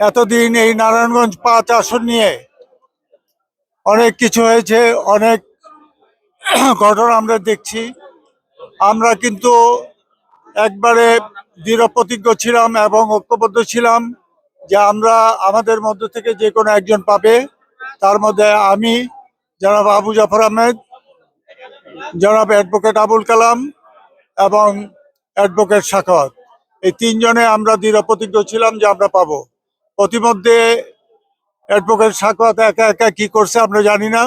এতদিন এই নারায়ণগঞ্জ পাঁচ আসন নিয়ে অনেক কিছু হয়েছে, অনেক ঘটনা আমরা দেখছি। আমরা কিন্তু একবারে দৃঢ় প্রতিজ্ঞ ছিলাম এবং ঐক্যবদ্ধ ছিলাম যে আমরা আমাদের মধ্য থেকে যে কোনো একজন পাবে। তার মধ্যে আমি, জনাব আবু জাফর আহমেদ, জনাব অ্যাডভোকেট আবুল কালাম এবং অ্যাডভোকেট শাখাওয়াত এই তিনজনে আমরা দৃঢ় প্রতিজ্ঞ ছিলাম যে আমরা পাবো। প্রতিমধ্যে অ্যাডভোকেট শাখাওয়াত একা একা কি করছে আমরা জানি না।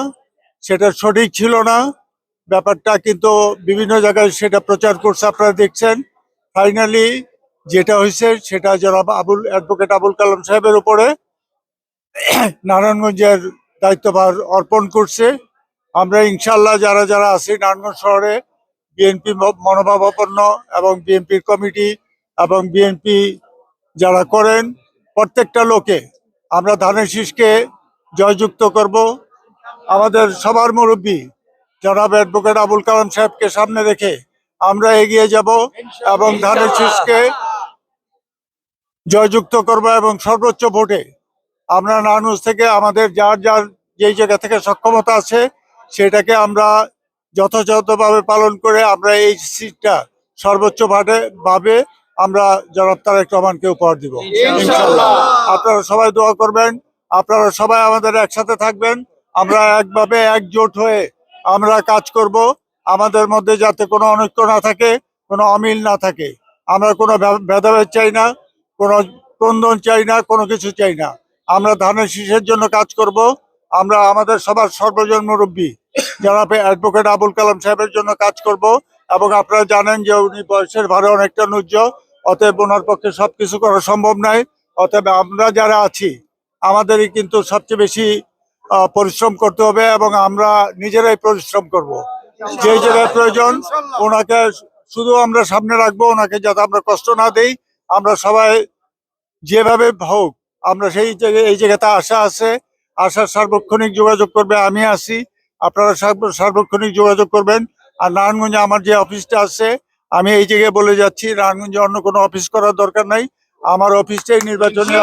সেটা সঠিক ছিল না। ব্যাপারটা কিন্তু বিভিন্ন জায়গায় সেটা প্রচার করছে, আপনারা দেখছেন। ফাইনালি যেটা হয়েছে সেটা জনাব আবুল, অ্যাডভোকেট আবুল কালাম সাহেবের উপরে নারায়ণগঞ্জের দায়িত্বভার অর্পণ করছে। আমরা ইনশাল্লাহ যারা যারা আছি, নারায়ণগঞ্জ শহরে বিএনপি মনোভাবাপন্ন এবং বিএনপির কমিটি এবং বিএনপি যারা করেন প্রত্যেকটা লোকে আমরা ধানের শীষকে জয়যুক্ত করব। আমাদের সবার মুরব্বী জনাব অ্যাডভোকেট আবুল কালাম সাহেবকে সামনে রেখে আমরা এগিয়ে যাব এবং ধানের শীষকে জয়যুক্ত করব এবং সর্বোচ্চ ভোটে আমরা নানুজ থেকে আমাদের যার যার যেই জায়গা থেকে সক্ষমতা আছে সেটাকে আমরা যথাযথভাবে পালন করে আমরা এই সিটটা সর্বোচ্চ ভাবে আমরা জনাব তারেক রহমানকে উপহার দিব। আপনারা সবাই দোয়া করবেন। আপনারা সবাই আমাদের একসাথে থাকবেন। আমরা একভাবে একজোট হয়ে আমরা কাজ করব। আমাদের মধ্যে যাতে কোনো অনৈক্য না থাকে কোনো অমিল না থাকে। আমরা কোনো ভেদাভেদ চাই না কোনো ক্রন্দন চাই না কোনো কিছু চাই না। আমরা ধানের শীষের জন্য কাজ করব। আমরা আমাদের সবার সর্বজন মুরব্বী জনাব অ্যাডভোকেট আবুল কালাম সাহেবের জন্য কাজ করব এবং আপনারা জানেন যে উনি বয়সের ভারে অনেকটা নুজ্জ অতএব ওনার পক্ষে সবকিছু করা সম্ভব নয়। অতএব আমরা যারা আছি, আমাদেরই কিন্তু সবচেয়ে বেশি পরিশ্রম করতে হবে এবং আমরা নিজেরাই পরিশ্রম করব। যে জায়গায় প্রয়োজন, ওনাকে শুধু আমরা সামনে রাখব, ওনাকে যাতে আমরা কষ্ট না দেই। আমরা সবাই যেভাবে হোক, আমরা সেই জায়গায়, এই জায়গাতে আশা আছে। আশার সার্বক্ষণিক যোগাযোগ করবে, আমি আছি। আপনারা সার্ব- সার্বক্ষণিক যোগাযোগ করবেন। আর নারায়ণগঞ্জে আমার যে অফিসটা আছে আমি এই জায়গায় বলে যাচ্ছি নারায়ণগঞ্জে অন্য কোনো অফিস করার দরকার নাই। আমার অফিসটাই নির্বাচনী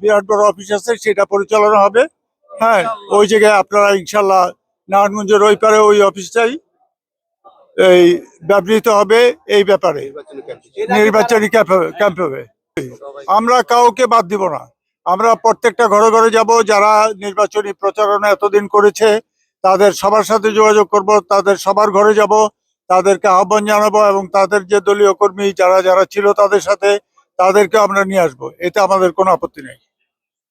বিরাট বড় অফিস আছে, সেটা পরিচালনা হবে। হ্যাঁ ওই জায়গায় আপনারা ইনশাল্লাহ নারায়ণগঞ্জের ওই পারে ওই অফিসটাই এই ব্যবহৃত হবে এই ব্যাপারে। নির্বাচনী ক্যাম্প হবে। আমরা কাউকে বাদ দিব না। আমরা প্রত্যেকটা ঘরে ঘরে যাব, যারা নির্বাচনী প্রচারণা এতদিন করেছে, তাদের সবার সাথে যোগাযোগ করব, তাদের সবার ঘরে যাব। তাদেরকে আহ্বান জানাব এবং তাদের যে দলীয় কর্মী যারা যারা ছিল তাদের সাথে তাদেরকে আমরা নিয়ে আসব। এতে আমাদের কোনো আপত্তি নেই।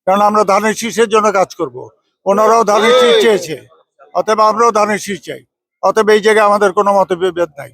কারণ আমরা ধানের শীষের জন্য কাজ করব। ওনারাও ধানের শীষ চেয়েছে। অতএব আমরাও ধানের শীষ চাই। অতএব এই জায়গায় আমাদের কোনো মতভেদ নাই।